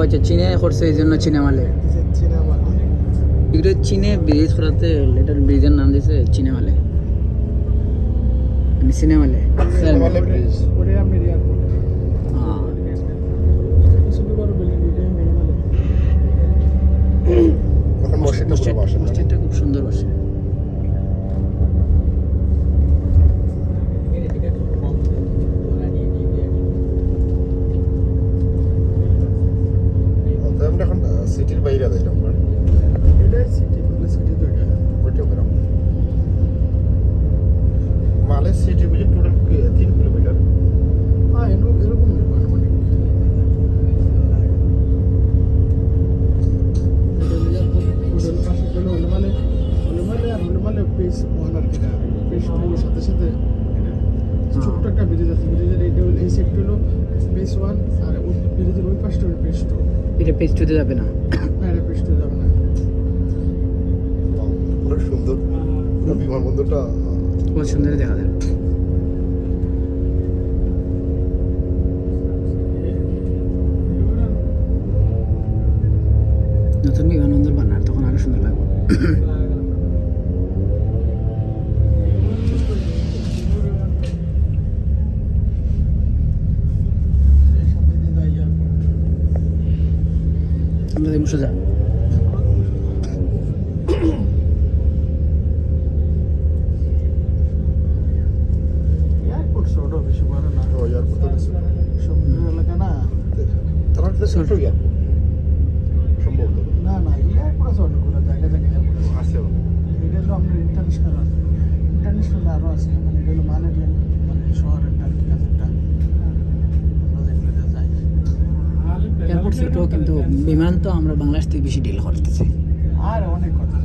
আচ্ছা চীনে করছে এই জন্য চীনে মালে চীনা মালে এগুলো চীনে ব্রিজ করাতে এটার ব্রিজের নাম দিয়েছে চীনে মালে মানে সিনেমালে মালে ব্রিজ ওরে আমি এয়ারপোর্ট আর পেস ওয়ান আর কি পেস টুর সাথে সাথে ছোট্ট একটা ব্রিজ আছে ব্রিজের এইটা হলো এই সেক্টর হলো পেস ওয়ান আর ওই ব্রিজের ওই পাশটা হলো পেস টু এটা পেজ টুতে যাবে না? না এটা পেস টু যাবে না। পুরো সুন্দর। পুরো বিমানবন্দরটা খুব সুন্দর দেখা যায়। নতুন বিমানবন্দর বানার তখন আরও সুন্দর লাগবে। আমরা দেখব সোজা না। না? এয়ারপোর্ট এয়ারপোর্ট আছে অনেকগুলো জায়গা জায়গায় এয়ারপোর্ট আছে। আছে। এটা হলো আমাদের ইন্টারন্যাশনাল ইন্টারন্যাশনাল আরও আছে মানে এটা হলো মানের ছোট কিন্তু বিমান তো আমরা বাংলাদেশ থেকে বেশি ডিল করতেছি। আর অনেক কথা।